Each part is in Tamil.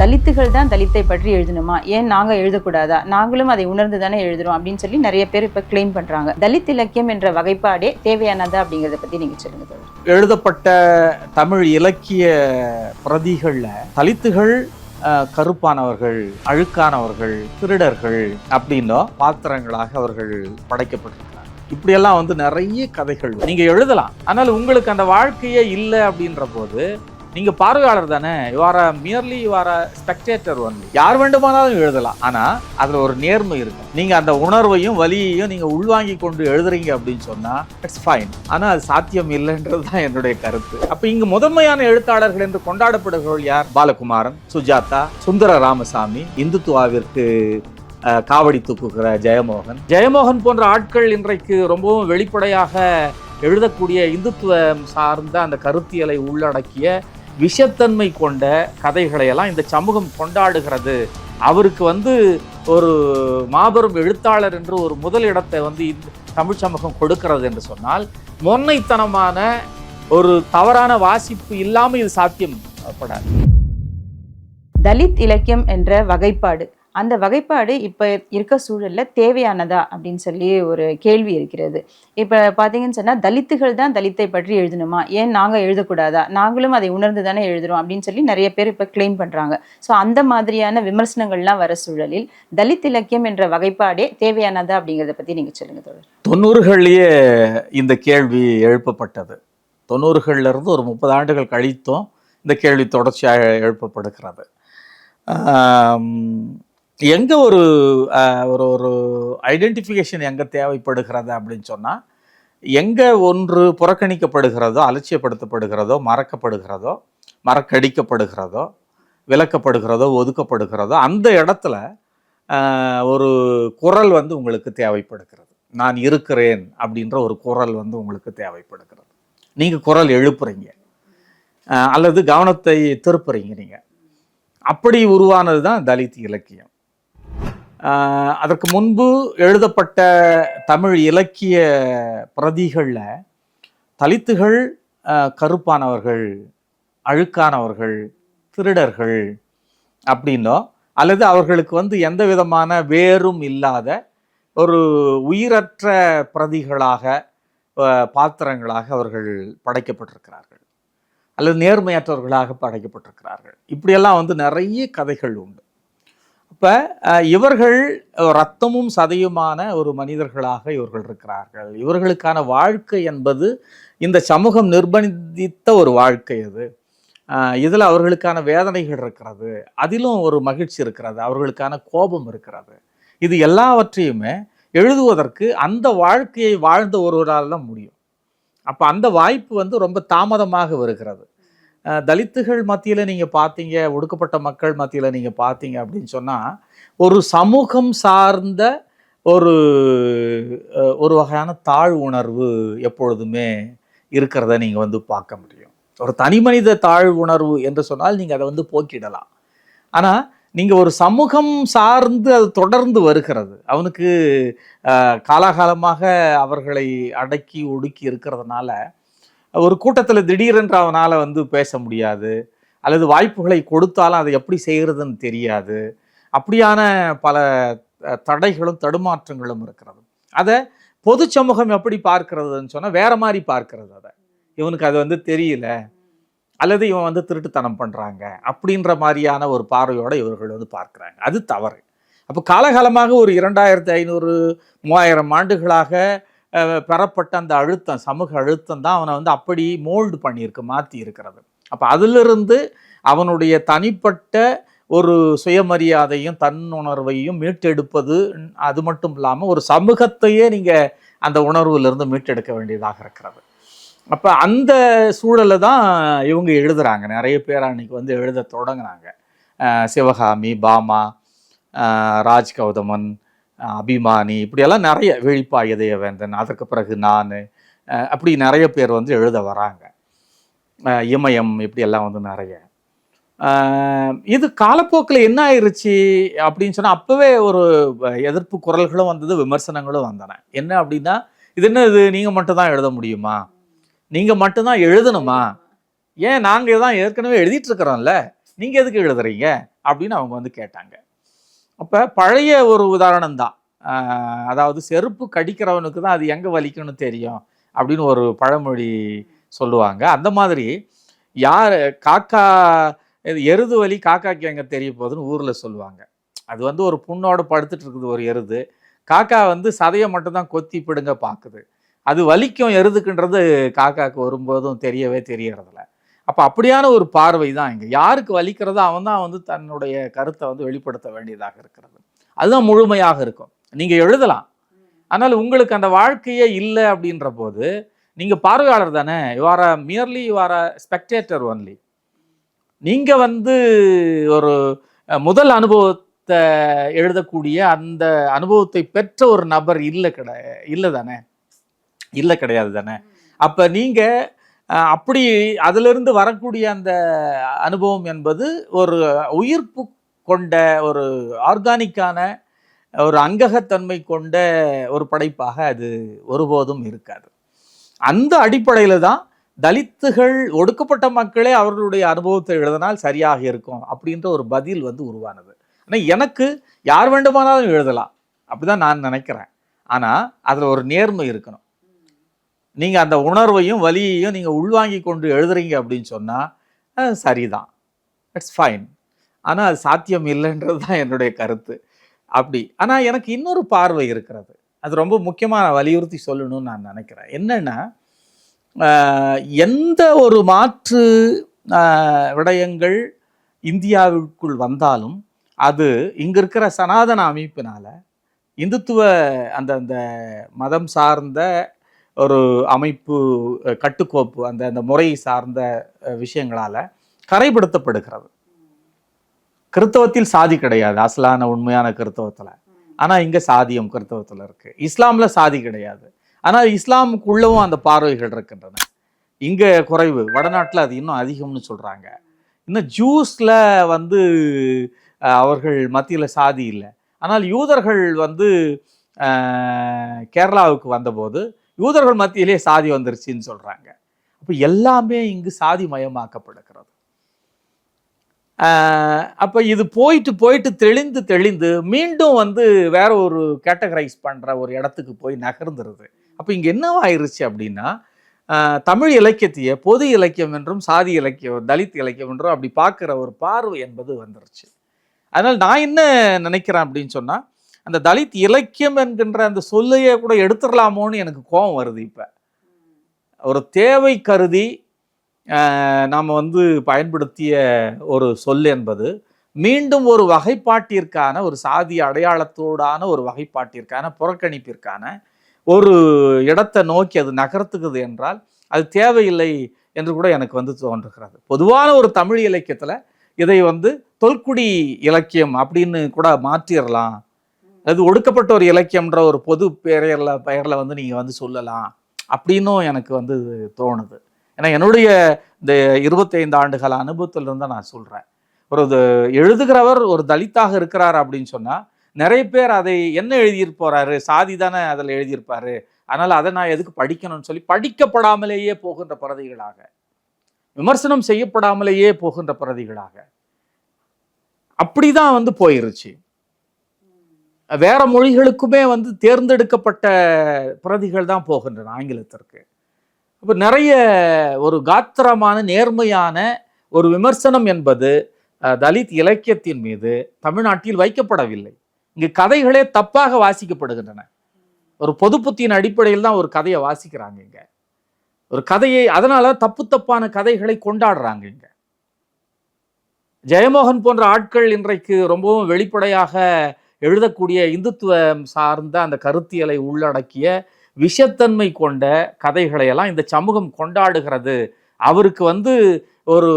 தலித்துகள் தான் தலித்தை பற்றி எழுதணுமா? ஏன் நாங்க எழுதக்கூடாதா? நாங்களும் அதை உணர்ந்து தானே எழுதுறோம் அப்படின்னு சொல்லி நிறைய பேர் இப்ப கிளைம் பண்றாங்க. தலித் இலக்கியம் என்ற வகைப்பாடே தேவையானதா அப்படிங்கறத பத்தி நீங்க சொல்லுங்க எழுதப்பட்ட தமிழ் இலக்கிய பிரதிகளில் தலித்துகள் கருப்பானவர்கள் அழுக்கானவர்கள் திருடர்கள் அப்படின்னோ பாத்திரங்களாக அவர்கள் படைக்கப்பட்டிருக்கிறார் இப்படியெல்லாம் வந்து நிறைய கதைகள். நீங்க எழுதலாம். ஆனால் உங்களுக்கு அந்த வாழ்க்கையே இல்லை அப்படின்ற போது நீங்க பார்வையாளர் தானே. You're merely you're spectator only யார் வேண்டுமானாலும் எழுதலாம். ஆனா அதுல ஒரு நேர்மை இருக்கும் நீங்க அந்த உணர்வையும் வலியையும் நீங்க உள்வாங்கி கொண்டு எழுதுறீங்க அப்படின்னு சொன்னா இட்ஸ் ஃபைன் ஆனா அது சாத்தியம் இல்லைன்றது தான் என்னுடைய கருத்து. அப்ப இங்க முதன்மையான எழுத்தாளர்கள் என்று கொண்டாடப்படுகிறவர்கள் யார்? பாலகுமாரன் சுஜாதா சுந்தர ராமசாமி இந்துத்துவாவிற்கு காவடி தூக்குகிற ஜெயமோகன். ஜெயமோகன் போன்ற ஆட்கள் இன்றைக்கு ரொம்பவும் வெளிப்படையாக எழுதக்கூடிய இந்துத்துவம் சார்ந்த அந்த கருத்தியலை உள்ளடக்கிய விஷத்தன்மை கொண்ட கதைகளையெல்லாம் இந்த சமூகம் கொண்டாடுகிறது. அவருக்கு வந்து ஒரு மாபெரும் எழுத்தாளர் என்று ஒரு முதல் இடத்தை வந்து தமிழ் சமூகம் கொடுக்கிறது என்று சொன்னால் மொன்னைத்தனமான ஒரு தவறான வாசிப்பு இல்லாமல் இது சாத்தியப்படாது. தலித் இலக்கியம் என்ற வகைப்பாடு. அந்த வகைப்பாடு இப்போ இருக்க சூழலில் தேவையானதா அப்படின்னு சொல்லி ஒரு கேள்வி இருக்கிறது. இப்போ பார்த்தீங்கன்னு சொன்னால் தலித்துகள் தான் தலித்தை பற்றி எழுதணுமா? ஏன் நாங்கள் எழுதக்கூடாதா? நாங்களும் அதை உணர்ந்து தானே எழுதுறோம் அப்படின்னு சொல்லி நிறைய பேர் இப்போ கிளைம் பண்ணுறாங்க ஸோ அந்த மாதிரியான விமர்சனங்கள்லாம் வர சூழலில் தலித் இலக்கியம் என்ற வகைப்பாடே தேவையானதா அப்படிங்கிறத பற்றி நீங்கள் சொல்லுங்கள் தொடர் தொண்ணூறுகள்லேயே இந்த கேள்வி எழுப்பப்பட்டது. தொண்ணூறுகள்லேருந்து ஒரு முப்பது ஆண்டுகள் கழித்தும் இந்த கேள்வி தொடர்ச்சியாக எழுப்பப்படுகிறது. எங்கே ஒரு ஒரு ஒரு ஐடென்டிஃபிகேஷன் எங்கே தேவைப்படுகிறது அப்படின்னு சொன்னால் எங்கே ஒன்று புறக்கணிக்கப்படுகிறதோ அலட்சியப்படுத்தப்படுகிறதோ மறக்கப்படுகிறதோ மறக்கடிக்கப்படுகிறதோ விளக்கப்படுகிறதோ ஒதுக்கப்படுகிறதோ அந்த இடத்துல ஒரு குரல் வந்து உங்களுக்கு தேவைப்படுகிறது. நான் இருக்கிறேன் அப்படின்ற ஒரு குரல் வந்து உங்களுக்கு தேவைப்படுகிறது. நீங்கள் குரல் எழுப்புறீங்க. அல்லது கவனத்தை திருப்புறீங்க நீங்கள் அப்படி உருவானது தான் தலித் இலக்கியம். அதற்கு முன்பு எழுதப்பட்ட தமிழ் இலக்கிய பிரதிகளில் தலித்துகள் கருப்பானவர்கள் அழுக்கானவர்கள் திருடர்கள் அப்படின்னோ அல்லது அவர்களுக்கு வந்து எந்த விதமான வேரும் இல்லாத ஒரு உயிரற்ற பிரதிகளாக பாத்திரங்களாக அவர்கள் படைக்கப்பட்டிருக்கிறார்கள். அல்லது நேர்மையற்றவர்களாக படைக்கப்பட்டிருக்கிறார்கள். இப்படியெல்லாம் வந்து நிறைய கதைகள் உண்டு. அப்போ இவர்கள் ரத்தமும் சதையுமான ஒரு மனிதர்களாக இவர்கள் இருக்கிறார்கள். இவர்களுக்கான வாழ்க்கை என்பது இந்த சமூகம் நிர்பந்தித்த ஒரு வாழ்க்கை அது. இதில் அவர்களுக்கான வேதனைகள் இருக்கிறது. அதிலும் ஒரு மகிழ்ச்சி இருக்கிறது. அவர்களுக்கான கோபம் இருக்கிறது. இது எல்லாவற்றையுமே எழுதுவதற்கு அந்த வாழ்க்கையை வாழ்ந்த ஒருவரால் தான் முடியும். அப்போ அந்த வாய்ப்பு வந்து ரொம்ப தாமதமாக வருகிறது. தலித்துகள் மத்தியில் நீங்கள் பார்த்தீங்க ஒடுக்கப்பட்ட மக்கள் மத்தியில் நீங்கள் பார்த்தீங்க அப்படின்னு சொன்னால் ஒரு சமூகம் சார்ந்த ஒரு ஒரு வகையான தாழ் உணர்வு எப்பொழுதுமே இருக்கிறத நீங்கள் வந்து பார்க்க முடியும். ஒரு தனிமனித தாழ் உணர்வு என்று சொன்னால் நீங்கள் அதை வந்து போக்கிடலாம். ஆனால் நீங்கள் ஒரு சமூகம் சார்ந்து அது தொடர்ந்து வருகிறது. அவனுக்கு காலாகாலமாக அவர்களை அடக்கி ஒடுக்கி இருக்கிறதுனால ஒரு கூட்டத்தில் திடீரென்று அவனால் வந்து பேச முடியாது அல்லது வாய்ப்புகளை கொடுத்தாலும் அதை எப்படி செய்கிறதுன்னு தெரியாது. அப்படியான பல தடைகளும் தடுமாற்றங்களும் இருக்கிறது. அதை பொது சமூகம் எப்படி பார்க்கிறதுன்னு சொன்னால் வேற மாதிரி பார்க்கிறது அதை. இவனுக்கு அது வந்து தெரியல அல்லது இவன் வந்து திருட்டுத்தனம் பண்ணுறாங்க அப்படின்ற மாதிரியான ஒரு பார்வையோடு இவர்கள் வந்து பார்க்குறாங்க. அது தவறு. அப்போ காலகாலமாக ஒரு இரண்டாயிரத்தி ஐநூறு மூவாயிரம் ஆண்டுகளாக பெறப்பட்ட அந்த அழுத்தம் சமூக அழுத்தம் தான் அவனை வந்து அப்படி மோல்டு பண்ணியிருக்கு மாற்றி இருக்கிறது அப்போ அதிலிருந்து அவனுடைய தனிப்பட்ட ஒரு சுயமரியாதையும் தன்னுணர்வையும் மீட்டெடுப்பது அது மட்டும் இல்லாமல் ஒரு சமூகத்தையே நீங்கள் அந்த உணர்வுலேருந்து மீட்டெடுக்க வேண்டியதாக இருக்கிறது. அப்போ அந்த சூழலை தான் இவங்க எழுதுகிறாங்க நிறைய பேர் அன்னைக்கு வந்து எழுத தொடங்குனாங்க சிவகாமி பாமா ராஜ் கௌதமன் அபிமானி இப்படியெல்லாம் நிறைய விழிப்பா இதயவேந்தன் அதற்கு பிறகு நான் அப்படி நிறைய பேர் வந்து எழுத வராங்க. இமயம் இப்படியெல்லாம் வந்து நிறைய. இது காலப்போக்கில் என்ன ஆயிடுச்சு அப்படின்னு சொன்னால் அப்போவே ஒரு எதிர்ப்பு குரல்களும் வந்தது விமர்சனங்களும் வந்தன. என்ன அப்படின்னா இது என்ன இது நீங்கள் மட்டும் தான் எழுத முடியுமா? நீங்கள் மட்டும்தான் எழுதணுமா? ஏன் நாங்கள் தான் ஏற்கனவே எழுதிட்டு இருக்கிறோம்ல நீங்கள் எதுக்கு எழுதுறீங்க? அப்படின்னு அவங்க வந்து கேட்டாங்க. அப்போ பழைய ஒரு உதாரணம் தான். அதாவது செருப்பு கடிக்கிறவனுக்கு தான் அது எங்கே வலிக்கும்னு தெரியும் அப்படின்னு ஒரு பழமொழி சொல்லுவாங்க. அந்த மாதிரி யார் காக்கா இது எருது வலி காக்காக்கு எங்கே தெரிய போகுதுன்னு ஊரில் சொல்லுவாங்க. அது வந்து ஒரு புண்ணோடு படுத்துட்டு இருக்குது ஒரு எருது. காக்கா வந்து சதையை மட்டும்தான் கொத்தி பிடுங்க பார்க்குது அது வலிக்கும் எருதுக்குன்றது காக்காக்கு வரும்போதும் தெரியவே தெரியறதில்ல. அப்போ அப்படியான ஒரு பார்வை தான் இங்கே. யாருக்கு வலிக்கிறதோ அவன் தான் வந்து தன்னுடைய கருத்தை வந்து வெளிப்படுத்த வேண்டியதாக இருக்கிறது. அதுதான் முழுமையாக இருக்கும். நீங்கள் எழுதலாம். ஆனால் உங்களுக்கு அந்த வாழ்க்கையே இல்லை அப்படின்ற போது நீங்கள் பார்வையாளர் தானே. You are a merely you are spectator only நீங்கள் வந்து ஒரு முதல் அனுபவத்தை எழுதக்கூடிய அந்த அனுபவத்தை பெற்ற ஒரு நபர் இல்லை கிடை இல்லை தானே. இல்லை கிடையாது தானே. அப்போ நீங்கள் அப்படி அதிலிருந்து வரக்கூடிய அந்த அனுபவம் என்பது ஒரு உயிர்ப்பு கொண்ட ஒரு ஆர்கானிக்கான ஒரு அங்ககத்தன்மை கொண்ட ஒரு படைப்பாக அது ஒருபோதும் இருக்காது. அந்த அடிப்படையில் தான் தலித்துகள் ஒடுக்கப்பட்ட மக்களே அவர்களுடைய அனுபவத்தை எழுதினால் சரியாக இருக்கும் அப்படின்ற ஒரு பதில் வந்து உருவானது. ஆனால் எனக்கு யார் வேண்டுமானாலும் எழுதலாம். அப்படிதான் நான் நினைக்கிறேன். ஆனால் அதில் ஒரு நேர்மை இருக்கணும். நீங்கள் அந்த உணர்வையும் வலியையும் நீங்கள் உள்வாங்கி கொண்டு எழுதுறீங்க அப்படின்னு சொன்னால் சரிதான். இட்ஸ் ஃபைன் ஆனால் அது சாத்தியம் இல்லைன்றது தான் என்னுடைய கருத்து. அப்படி. ஆனால் எனக்கு இன்னொரு பார்வை இருக்கிறது. அது ரொம்ப முக்கியமாக நான் வலியுறுத்தி சொல்லணும்னு நான் நினைக்கிறேன். என்னென்னா எந்த ஒரு மாற்று விடயங்கள் இந்தியாவிற்குள் வந்தாலும் அது இங்கே இருக்கிற சனாதன அமைப்பினால் இந்துத்துவ அந்த அந்த மதம் சார்ந்த ஒரு அமைப்பு கட்டுக்கோப்பு அந்த அந்த முறை சார்ந்த விஷயங்களால் கரைப்படுத்தப்படுகிறது. கிறித்தவத்தில் சாதி கிடையாது. அசலான உண்மையான கிறித்தவத்தில். ஆனால் இங்கே சாதியம் கிறித்தவத்தில் இருக்குது இஸ்லாமில் சாதி கிடையாது. ஆனால் இஸ்லாமுக்குள்ளவும் அந்த பார்வைகள் இருக்கின்றன. இங்கே குறைவு. வடநாட்டில் அது இன்னும் அதிகம்னு சொல்கிறாங்க இன்னும் ஜூஸில் வந்து அவர்கள் மத்தியில் சாதி இல்லை. ஆனால் யூதர்கள் வந்து கேரளாவுக்கு வந்தபோது யூதர்கள் மத்தியிலே சாதி வந்துருச்சுன்னு சொல்கிறாங்க அப்போ எல்லாமே இங்கு சாதி மயமாக்கப்படுகிறது. அப்போ இது போயிட்டு போயிட்டு தெளிந்து தெளிந்து மீண்டும் வந்து வேற ஒரு கேட்டகரைஸ் பண்ணுற ஒரு இடத்துக்கு போய் நகர்ந்துருது. அப்போ இங்கே என்னவாயிருச்சு அப்படின்னா தமிழ் இலக்கியத்தையே பொது இலக்கியம் என்றும் சாதி இலக்கியம் தலித் இலக்கியம் என்றும் அப்படி பார்க்குற ஒரு பார்வை என்பது வந்துருச்சு. அதனால் நான் என்ன நினைக்கிறேன் அப்படின்னு சொன்னால் அந்த தலித் இலக்கியம் என்கின்ற அந்த சொல்லையே கூட எடுத்துடலாமோன்னு எனக்கு கோபம் வருது இப்போ. ஒரு தேவை கருதி நாம் வந்து பயன்படுத்திய ஒரு சொல் என்பது மீண்டும் ஒரு வகைப்பாட்டிற்கான ஒரு சாதி அடையாளத்தோடான ஒரு வகைப்பாட்டிற்கான புறக்கணிப்பிற்கான ஒரு இடத்தை நோக்கி அது நகர்த்துக்குது என்றால் அது தேவையில்லை என்று கூட எனக்கு வந்து தோன்றுகிறது. பொதுவான ஒரு தமிழ் இலக்கியத்தில் இதை வந்து தொல்குடி இலக்கியம் அப்படின்னு கூட மாற்றிடலாம். அது ஒடுக்கப்பட்ட ஒரு இலக்கியம்ன்ற ஒரு பொது பெயரில் பெயரில் வந்து நீங்கள் வந்து சொல்லலாம். அப்படின்னும் எனக்கு வந்து தோணுது. ஏன்னா என்னுடைய இந்த இருபத்தைந்து ஆண்டுகால அனுபவத்திலிருந்து தான் நான் சொல்கிறேன் ஒரு எழுதுகிறவர் ஒரு தலித்தாக இருக்கிறார் அப்படின்னு சொன்னால் நிறைய பேர் அதை என்ன எழுதியிருப்போறாரு சாதி தானே அதில் எழுதியிருப்பாரு. அதனால் அதை நான் எதுக்கு படிக்கணும்னு சொல்லி படிக்கப்படாமலேயே போகின்ற பிரதிகளாக. விமர்சனம் செய்யப்படாமலேயே போகின்ற பிரதிகளாக. அப்படிதான் வந்து போயிருச்சு. வேற மொழிகளுக்குமே வந்து தேர்ந்தெடுக்கப்பட்ட பிரதிகள் தான் போகின்றன ஆங்கிலத்திற்கு. அப்போ நிறைய ஒரு காத்திரமான நேர்மையான ஒரு விமர்சனம் என்பது தலித் இலக்கியத்தின் மீது தமிழ்நாட்டில் வைக்கப்படவில்லை. இங்கு கதைகளே தப்பாக வாசிக்கப்படுகின்றன. ஒரு பொதுப்புத்தியின் அடிப்படையில் தான் ஒரு கதையை வாசிக்கிறாங்க இங்க. ஒரு கதையை அதனால தப்பு தப்பான கதைகளை கொண்டாடுறாங்க இங்க. ஜெயமோகன் போன்ற ஆட்கள் இன்றைக்கு ரொம்பவும் வெளிப்படையாக எழுதக்கூடிய இந்துத்துவம் சார்ந்த அந்த கருத்தியலை உள்ளடக்கிய விஷத்தன்மை கொண்ட கதைகளையெல்லாம் இந்த சமூகம் கொண்டாடுகிறது. அவருக்கு வந்து ஒரு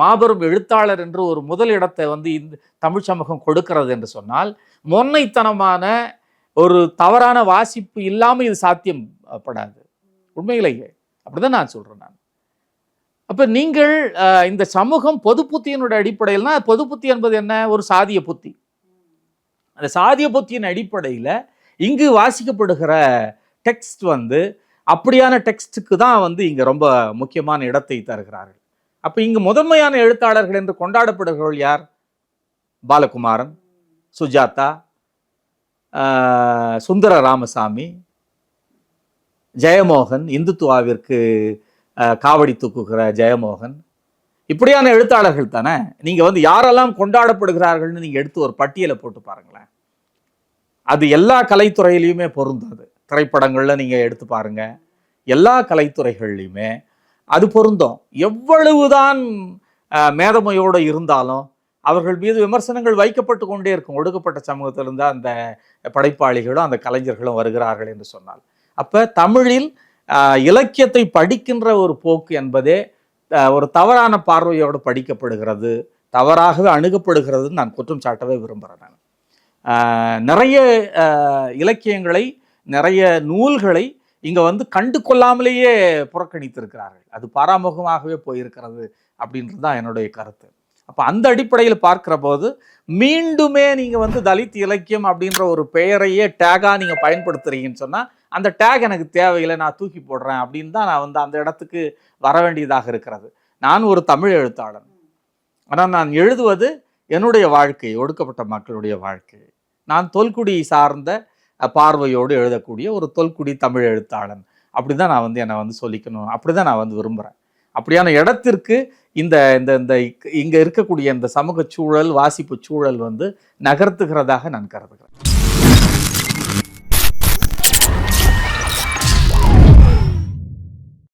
மாபெரும் எழுத்தாளர் என்று ஒரு முதலிடத்தை வந்து இந்த தமிழ் சமூகம் கொடுக்கிறது என்று சொன்னால் மொன்னைத்தனமான ஒரு தவறான வாசிப்பு இல்லாமல் இது சாத்தியம் படாது உண்மையிலேயே. அப்படிதான் நான் சொல்கிறேன் நான். அப்போ நீங்கள் இந்த சமூகம் பொது புத்தியினுடைய அடிப்படையில்னா பொது புத்தி என்பது என்ன? ஒரு சாதிய புத்தி. அந்த சாதிய புத்தியின் அடிப்படையில் இங்கு வாசிக்கப்படுகிற டெக்ஸ்ட் வந்து அப்படியான டெக்ஸ்ட்டுக்கு தான் வந்து இங்கே ரொம்ப முக்கியமான இடத்தை தருகிறார்கள். அப்போ இங்கு முதன்மையான எழுத்தாளர்கள் என்று கொண்டாடப்படுகிறவர்கள் யார்? பாலகுமாரன் சுஜாதா சுந்தர ராமசாமி ஜெயமோகன் இந்துத்துவாவிற்கு காவடி தூக்குகிற ஜெயமோகன் இப்படியான எழுத்தாளர்கள் தானே? நீங்கள் வந்து யாரெல்லாம் கொண்டாடப்படுகிறார்கள்னு நீங்கள் எடுத்து ஒரு பட்டியலை போட்டு பாருங்களேன். அது எல்லா கலைத்துறையிலையுமே பொருந்தாது. திரைப்படங்களில் நீங்கள் எடுத்து பாருங்கள் எல்லா கலைத்துறைகள்லையுமே அது பொருந்தும். எவ்வளவுதான் மேதமையோடு இருந்தாலும் அவர்கள் மீது விமர்சனங்கள் வைக்கப்பட்டு கொண்டே இருக்கும். ஒடுக்கப்பட்ட சமூகத்திலிருந்து அந்த படைப்பாளிகளும் அந்த கலைஞர்களும் வருகிறார்கள் என்று சொன்னால். அப்போ தமிழில் இலக்கியத்தை படிக்கின்ற ஒரு போக்கு என்பதே ஒரு தவறான பார்வையோடு படிக்கப்படுகிறது தவறாகவே அணுகப்படுகிறதுன்னு நான் குற்றம் சாட்டவே விரும்புகிறேன் நான். நிறைய இலக்கியங்களை நிறைய நூல்களை இங்கே வந்து கண்டு கொள்ளாமலேயே புறக்கணித்திருக்கிறார்கள். அது பாராமுகமாகவே போயிருக்கிறது அப்படின்றது தான் என்னுடைய கருத்து. அப்போ அந்த அடிப்படையில் பார்க்குற போது மீண்டுமே நீங்கள் வந்து தலித் இலக்கியம் அப்படின்ற ஒரு பெயரையே டேகாக நீங்கள் பயன்படுத்துகிறீங்கன்னு சொன்னால் அந்த டேக் எனக்கு தேவையில்லை நான் தூக்கி போடுறேன் அப்படின்னு தான் நான் வந்து அந்த இடத்துக்கு வர வேண்டியதாக இருக்கிறது. நான் ஒரு தமிழ் எழுத்தாளன். ஆனால் நான் எழுதுவது என்னுடைய வாழ்க்கை ஒடுக்கப்பட்ட மக்களுடைய வாழ்க்கை. நான் தொல்குடி சார்ந்த பார்வையோடு எழுதக்கூடிய ஒரு தொல்குடி தமிழ் எழுத்தாளன். அப்படி தான் நான் வந்து என்னை வந்து சொல்லிக்கணும். அப்படிதான் நான் வந்து விரும்புகிறேன் அப்படியான இடத்திற்கு இந்த இந்த இந்த இக்- இருக்கக்கூடிய இந்த சமூக சூழல் வாசிப்பு சூழல் வந்து நகர்த்துகிறதாக நான் கருதுகிறேன்.